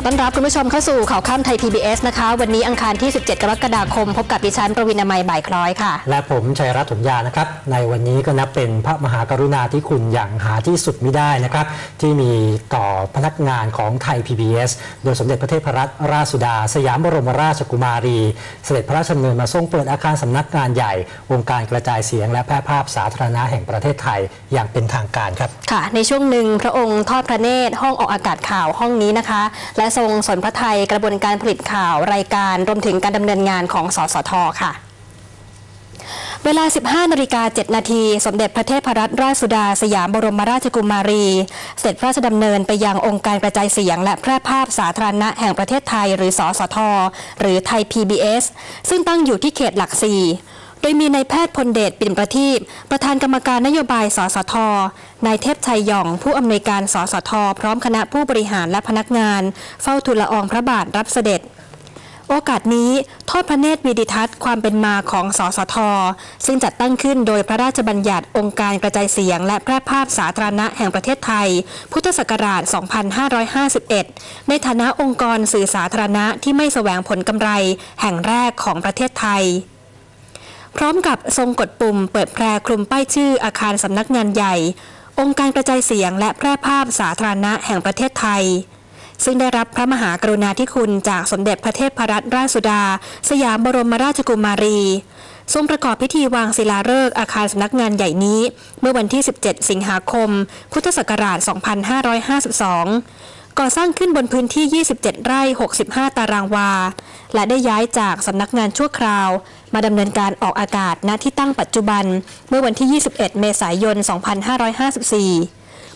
อต้อนรับคุณผู้ชมเข้าสู่ข่าวค่ำไทย PBS นะคะ วันนี้อังคารที่ 17 กรกฎาคม พบกับดิฉันประวินามัยบ่ายคล้อยค่ะ และผมชัยรัตน์ถมยานะครับ ในวันนี้ก็นับเป็นพระมหากรุณาธิคุณอย่างหาที่สุดไม่ได้นะครับ ที่มีต่อพนักงานของไทย PBS โดยสมเด็จพระเทพรัตนราชสุดา สยามบรมราชกุมารี เสด็จพระราชดำเนินมาทรงเปิดอาคารสำนักงานใหญ่วงการกระจายเสียง และแพร่ภาพสาธารณะแห่งประเทศไทยอย่างเป็นทางการครับค่ะ ในช่วงหนึ่งพระองค์ทอดพระเนตรห้องออกอากาศข่าวห้องนี้นะคะ และทรงสนพระไทยกระบวนการผลิตข่าวรายการรวมถึงการดำเนินงานของสสทค่ะเวลา 15นาฬิกา7นาที สมเด็จพระเทพรัตนราชสุดา สยามบรมราชกุมารี เสด็จพระราชดำเนินไปยังองค์การกระจายเสียง และแพร่ภาพสาธารณะแห่งประเทศไทย หรือสสท หรือไทย PBS ซึ่งตั้งอยู่ที่เขตหลักสี่ โดยมีนายแพทย์พลเดชปิ่นประทีปประธานกรรมการนโยบายสสทนายเทพชัยหย่อง ผู้อำนวยการสสทพร้อมคณะผู้บริหารและพนักงาน เฝ้าทูลละอองพระบาทรับเสด็จโอกาสนี้ทอดพระเนตรวิดิทัศน์ความเป็นมาของสสท ซึ่งจัดตั้งขึ้นโดยพระราชบัญญัติองค์การกระจายเสียง และแพร่ภาพสาธารณะแห่งประเทศไทย พุทธศักราช 2551 ในฐานะองค์กรสื่อสาธารณะที่ไม่แสวงผลกำไร แห่งแรกของประเทศไทย พร้อมกับทรงกดปุ่มเปิดแพร่คลุมป้ายชื่ออาคารสำนักงานใหญ่ องค์การกระจายเสียงและแพร่ภาพสาธารณะแห่งประเทศไทย ซึ่งได้รับพระมหากรุณาธิคุณจากสมเด็จพระเทพรัตนราชสุดา สยามบรมราชกุมารีทรงประกอบพิธีวางศิลาฤกษ์อาคารสำนักงานใหญ่นี้ เมื่อวันที่ 17 สิงหาคม พุทธศักราช 2552 ก่อสร้างขึ้นบนพื้นที่ 27 ไร่ 65 ตารางวา และได้ย้ายจากสำนักงานชั่วคราว มาดำเนินการออกอากาศณที่ตั้งปัจจุบันเมื่อวันที่ 21 เมษายน 2554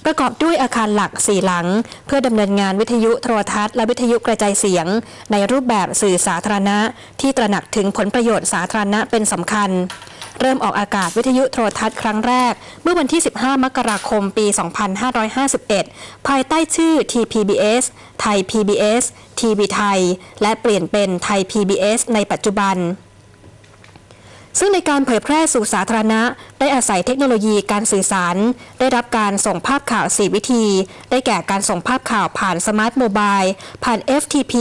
ประกอบด้วยอาคารหลัก 4 หลัง เพื่อดำเนินงานวิทยุโทรทัศน์และวิทยุกระจายเสียง ในรูปแบบสื่อสาธารณะ ที่ตระหนักถึงผลประโยชน์สาธารณะเป็นสำคัญ เริ่มออกอากาศวิทยุโทรทัศน์ครั้งแรก เมื่อวันที่ 15 มกราคม ปี 2551 ภายใต้ชื่อ TPBS ไทย PBS ทีวีไทย และเปลี่ยนเป็นไทย PBS ในปัจจุบัน ซึ่งในการเผยแพร่สู่สาธารณะ ได้อาศัยเทคโนโลยีการสื่อสาร ได้รับการส่งภาพข่าว 4 วิธี ได้แก่การส่งภาพข่าวผ่านสมาร์ทโมบายผ่าน FTP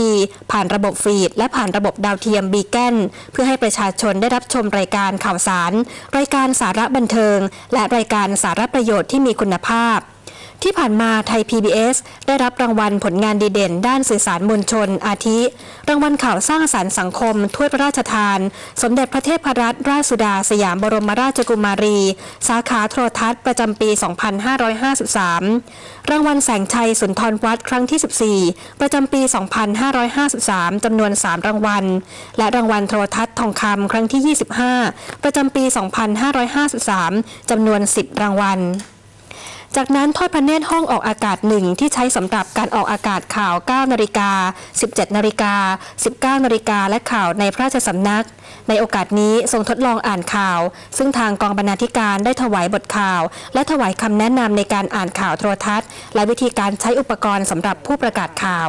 ผ่านระบบฟีด และผ่านระบบดาวเทียมบีแกนเพื่อให้ประชาชนได้รับชมรายการข่าวสาร รายการสาระบันเทิง และรายการสาระประโยชน์ที่มีคุณภาพ ที่ผ่านมาไทย PBS ได้รับรางวัลผลงานดีเด่น ด้านสื่อสารมวลชน อาทิ รางวัลข่าวสร้างสารรค์สังคม ถ้วยพระราชทาน สมเด็จพระเทพรัตนราชสุดา สยามบรมราชกุมารี สาขาโทรทัศน์ประจำปี 2553 รางวัลแสงชัยสุนทรวัดครั้งที่ 14 ประจำปี 2553จำนวน 3 รางวัล และรางวัลโทรทัศน์ทองคำครั้งที่ 25 ประจำปี 2553จำนวน 10 รางวัล จากนั้นทอดพระเนตรห้องออกอากาศหนึ่งที่ใช้สำหรับการออกอากาศข่าว 9 นาฬิกา 17 นาฬิกา 19 นาฬิกา และข่าวในพระราชสำนัก ในโอกาสนี้ทรงทดลองอ่านข่าว ซึ่งทางกองบรรณาธิการได้ถวายบทข่าว และถวายคำแนะนำในการอ่านข่าวโทรทัศน์ และวิธีการใช้อุปกรณ์สำหรับผู้ประกาศข่าว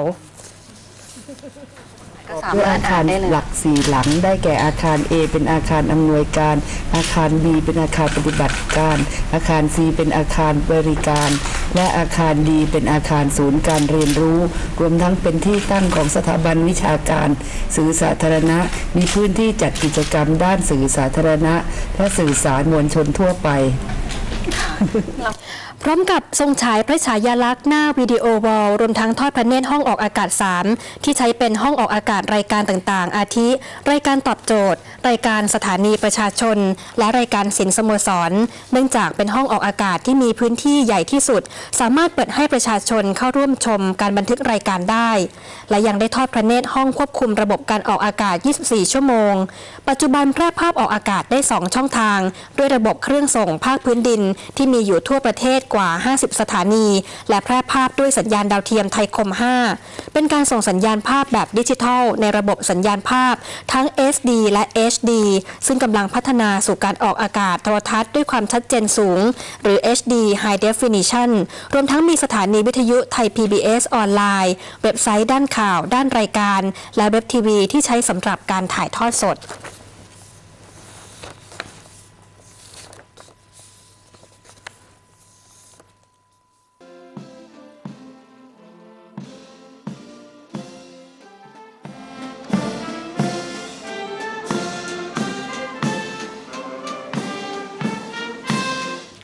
ด้วยอาคารหลักสี่หลังได้แก่อาคาร A เป็นอาคารอำนวยการ อาคาร B เป็นอาคารปฏิบัติการ อาคาร C เป็นอาคารบริการ และอาคาร D เป็นอาคารศูนย์การเรียนรู้ รวมทั้งเป็นที่ตั้งของสถาบันวิชาการ สื่อสาธารณะ มีพื้นที่จัดกิจกรรมด้านสื่อสาธารณะ และสื่อสารมวลชนทั่วไป พร้อมกับทรงฉายพระฉายาลักษณ์หน้าวิดีโอวอลรวมทั้งทอดพระเนตรห้องออกอากาศ 3 ที่ใช้เป็นห้องออกอากาศรายการต่างๆ อาทิ รายการตอบโจทย์ รายการสถานีประชาชน และรายการสินสโมสร เนื่องจากเป็นห้องออกอากาศที่มีพื้นที่ใหญ่ที่สุด สามารถเปิดให้ประชาชนเข้าร่วมชมการบันทึกรายการได้ และยังได้ทอดพระเนตรห้องควบคุมระบบการออกอากาศ 24 ชั่วโมง ปัจจุบันแพร่ภาพออกอากาศได้ 2 ช่องทาง ด้วยระบบเครื่องส่งภาคพื้นดินที่มีอยู่ทั่วประเทศกว่า 50 สถานี และแพร่ภาพด้วยสัญญาณดาวเทียมไทยคม 5 เป็นการส่งสัญญาณภาพแบบดิจิทัล ในระบบสัญญาณภาพ ทั้ง SD และ HD ซึ่งกำลังพัฒนาสู่การออกอากาศโทรทัศน์ด้วยความชัดเจนสูง หรือ HD High Definition รวมทั้งมีสถานีวิทยุไทย PBS ออนไลน์ เว็บไซต์ด้านข่าว ด้านรายการ และเว็บทีวีที่ใช้สำหรับการถ่ายทอดสด「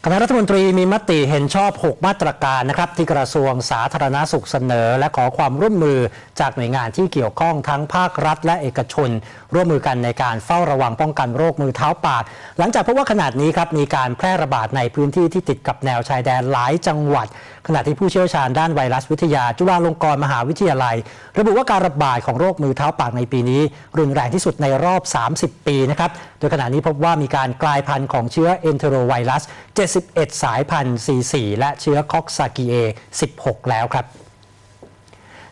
คณะรัฐมนตรีมีมติเห็นชอบ 6 มาตรการนะครับที่กระทรวงสาธารณาสุขเสนอ และขอความร่วมมือจากหน่วยงานที่เกี่ยวข้องทั้งภาครัฐและเอกชน ร่วมมือกันในการเฝ้าระวังป้องกันโรคมือเท้าปาก หลังจากพบว่าขนาดนี้ครับมีการแพร่ระบาดในพื้นที่ที่ติดกับแนวชายแดนหลายจังหวัด ขณะที่ผู้เชี่ยวชาญด้านไวรัสวิทยา จุฬาลงกรณ์มหาวิทยาลัย ระบุว่าการระบาดของโรคมือเท้าปากในปีนี้ รุนแรงที่สุดในรอบ 30 ปีนะครับ ดยขณะนี้พบว่ามีการกลายพันธุ์ของเชื้อเอนเทโรไวรัส 71 สายพันธุ์ C4 และเชื้อคอกซากีเอ 16 แล้วครับ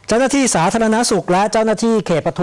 เจ้าหน้าที่สาธารณสุขและเจ้าหน้าที่เขตปทุม